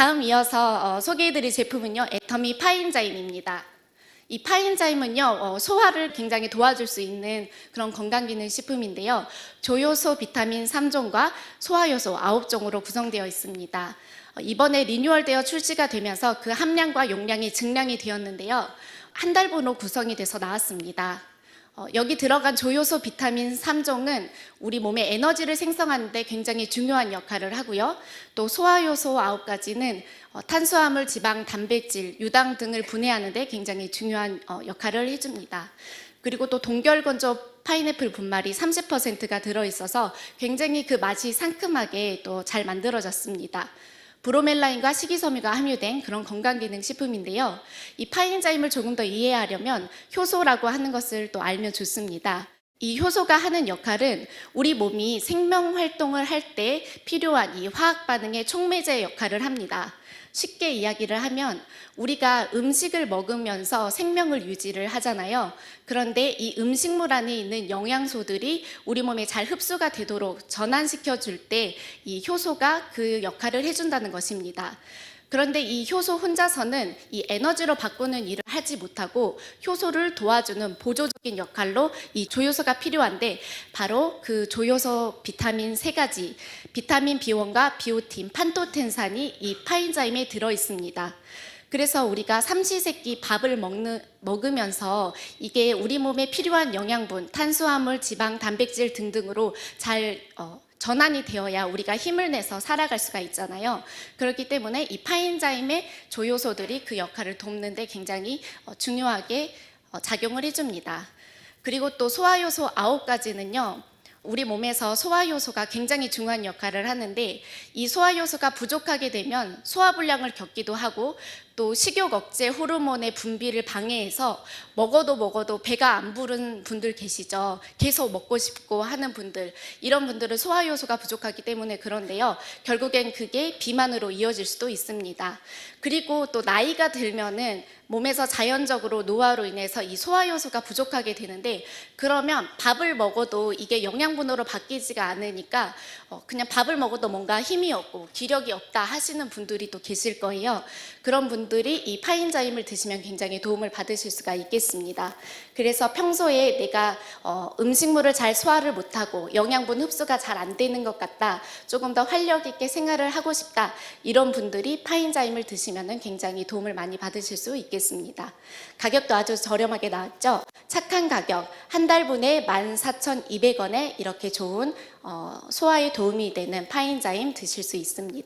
다음 이어서 어, 소개해드릴 제품은요, 애터미 파인자임입니다. 이 파인자임은요, 어, 소화를 굉장히 도와줄 수 있는 그런 건강기능 식품인데요. 조효소 비타민 3종과 소화효소 9종으로 구성되어 있습니다. 어, 이번에 리뉴얼되어 출시가 되면서 그 함량과 용량이 증량이 되었는데요. 한 달분으로 구성이 돼서 나왔습니다. 어, 여기 들어간 조효소 비타민 3종은 우리 몸의 에너지를 생성하는데 굉장히 중요한 역할을 하고요. 또 소화효소 9가지는 어, 탄수화물, 지방, 단백질, 유당 등을 분해하는데 굉장히 중요한 어, 역할을 해줍니다. 그리고 또 동결건조 파인애플 분말이 30%가 들어있어서 굉장히 그 맛이 상큼하게 또 잘 만들어졌습니다. 브로멜라인과 식이섬유가 함유된 그런 건강기능 식품인데요. 이 파인자임을 조금 더 이해하려면 효소라고 하는 것을 또 알면 좋습니다. 이 효소가 하는 역할은 우리 몸이 생명 활동을 할 때 필요한 이 화학 반응의 촉매제 역할을 합니다. 쉽게 이야기를 하면 우리가 음식을 먹으면서 생명을 유지를 하잖아요. 그런데 이 음식물 안에 있는 영양소들이 우리 몸에 잘 흡수가 되도록 전환시켜 줄 때 이 효소가 그 역할을 해준다는 것입니다. 그런데 이 효소 혼자서는 이 에너지로 바꾸는 일을 하지 못하고 효소를 도와주는 보조적인 역할로 이 조효소가 필요한데 바로 그 조효소 비타민 세 가지 비타민 B1과 비오틴, 판토텐산이 이 파인자임에 들어 있습니다. 그래서 우리가 삼시세끼 밥을 먹는, 먹으면서 이게 우리 몸에 필요한 영양분, 탄수화물, 지방, 단백질 등등으로 잘 어, 전환이 되어야 우리가 힘을 내서 살아갈 수가 있잖아요. 그렇기 때문에 이 파인자임의 조효소들이 그 역할을 돕는데 굉장히 어, 중요하게 어, 작용을 해줍니다. 그리고 또 소화효소 아홉 가지는요. 우리 몸에서 소화효소가 굉장히 중요한 역할을 하는데 이 소화효소가 부족하게 되면 소화불량을 겪기도 하고 또 식욕 억제 호르몬의 분비를 방해해서 먹어도 먹어도 배가 안 부른 분들 계시죠. 계속 먹고 싶고 하는 분들 이런 분들은 소화효소가 부족하기 때문에 그런데요. 결국엔 그게 비만으로 이어질 수도 있습니다. 그리고 또 나이가 들면은 몸에서 자연적으로 노화로 인해서 이 소화효소가 부족하게 되는데 그러면 밥을 먹어도 이게 영양분으로 바뀌지가 않으니까 어, 그냥 밥을 먹어도 뭔가 힘이 없고 기력이 없다 하시는 분들이 또 계실 거예요. 그런 분들이 이 파인자임을 드시면 굉장히 도움을 받으실 수가 있겠습니다. 그래서 평소에 내가 어, 음식물을 잘 소화를 못하고 영양분 흡수가 잘 안 되는 것 같다. 조금 더 활력 있게 생활을 하고 싶다. 이런 분들이 파인자임을 드시면 굉장히 도움을 많이 받으실 수 있겠습니다. 가격도 아주 저렴하게 나왔죠. 착한 가격 한 달분에 14,200원에 이렇게 좋은 어, 소화에 도움이 되는 파인자임 드실 수 있습니다.